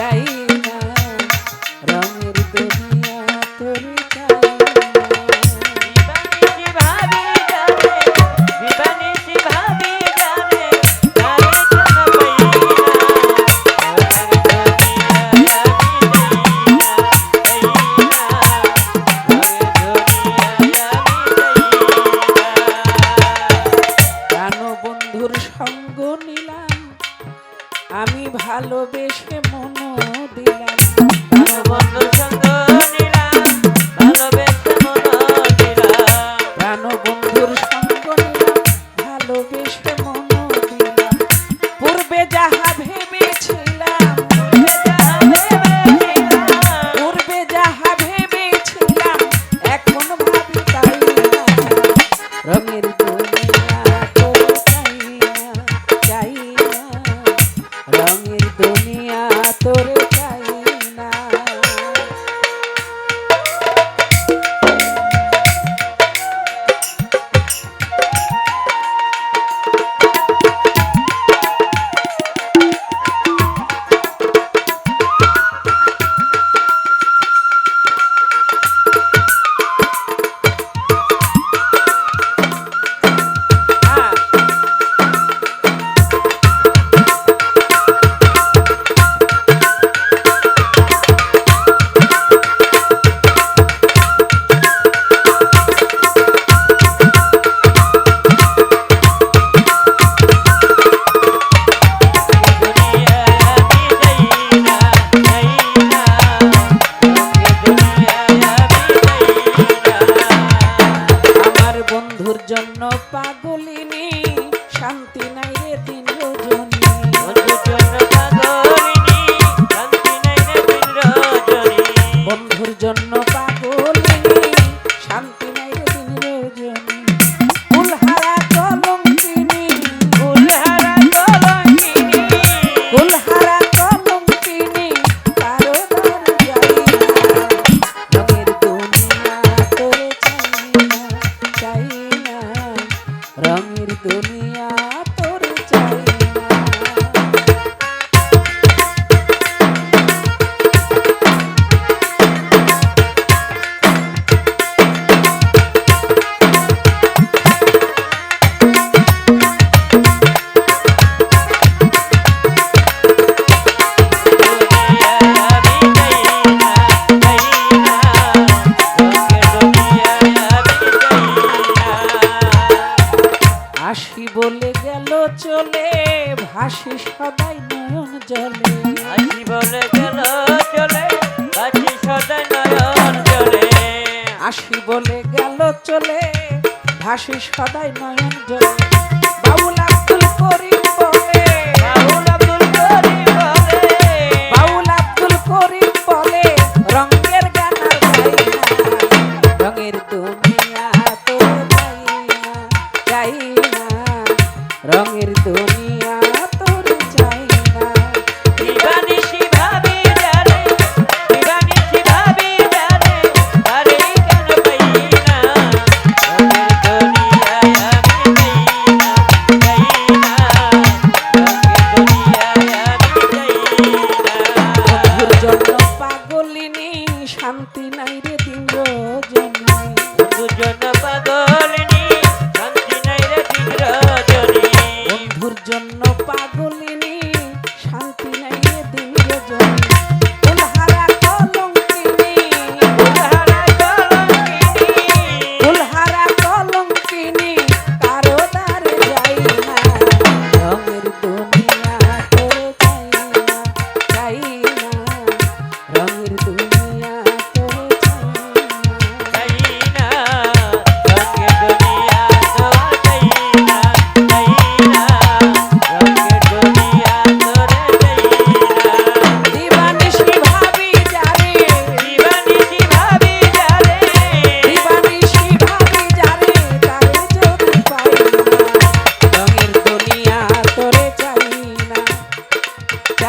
aí. ti বলে গেল চলে হাসি সদাই নয়ন জলে। সদাই নয়ন জলে। বাবুল আব্দুল করিম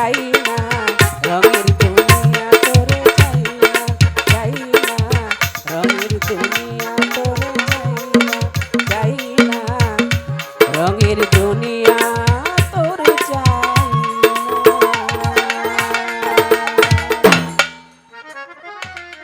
aí.